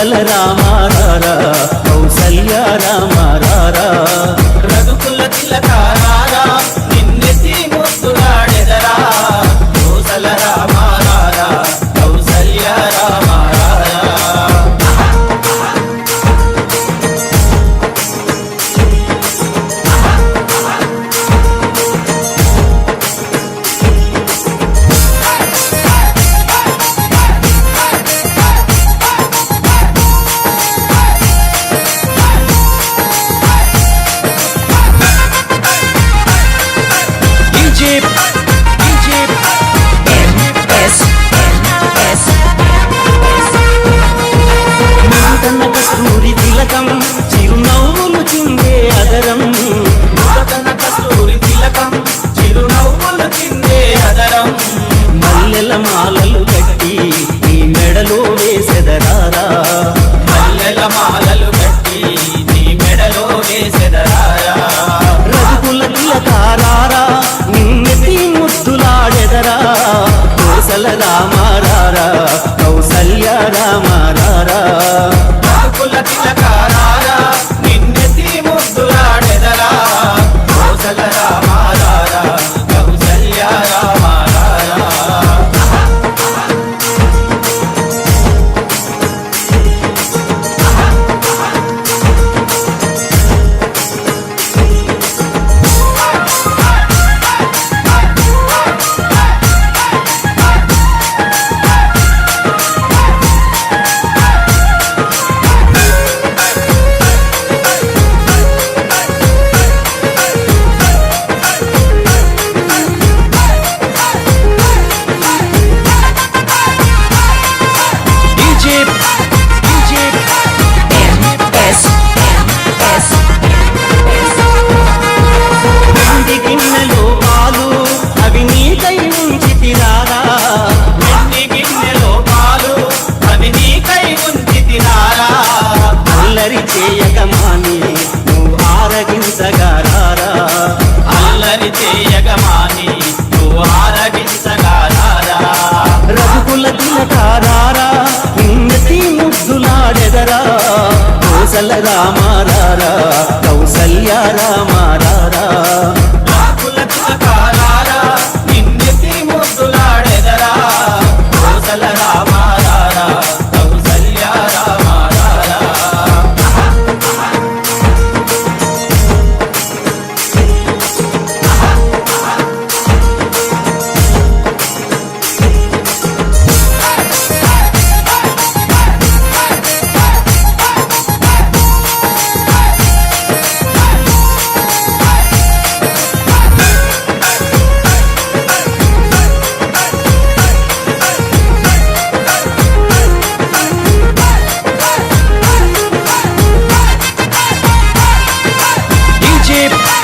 కౌసల రామారా కౌసల్య రామారా రఘుకుల తిలకార కస్తూరి తిలకం చిరునవ్వులు చిందే అదరం. మదన కస్తూరి తిలకం చిరునవ్వులు చిందే అదరం. మల్లెల మాలలు కట్టి నీ మెడలో వేసెదరారా మల్లెల మాలలు కట్టి నీ మెడలో వేసెదరారా రఘుకుల తిలకారారా నిన్నెత్తి ముద్దులాడెదరా. కోసల రామారారా కౌసల్య రామారారా Latina అని నువ్వు ఆరగించగా రఘుకుల తిలకారారా నిన్నటి ముద్దులాడెదరా కోసల రామారారా కౌసల్య రామారారా. deep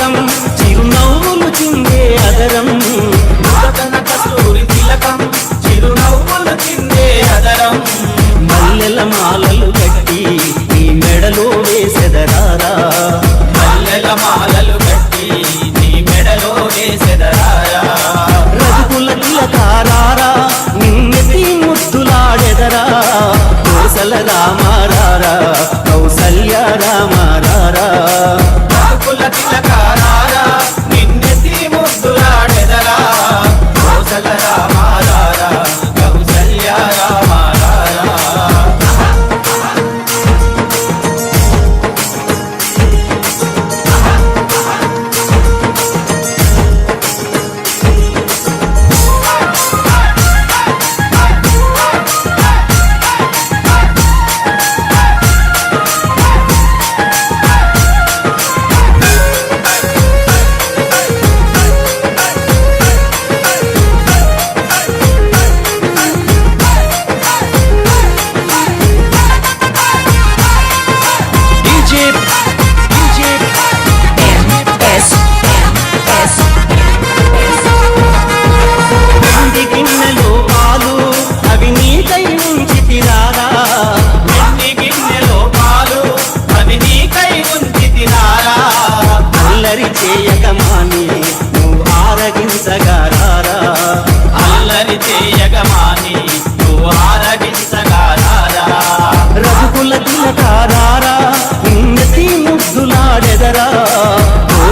தங்கம் na cara.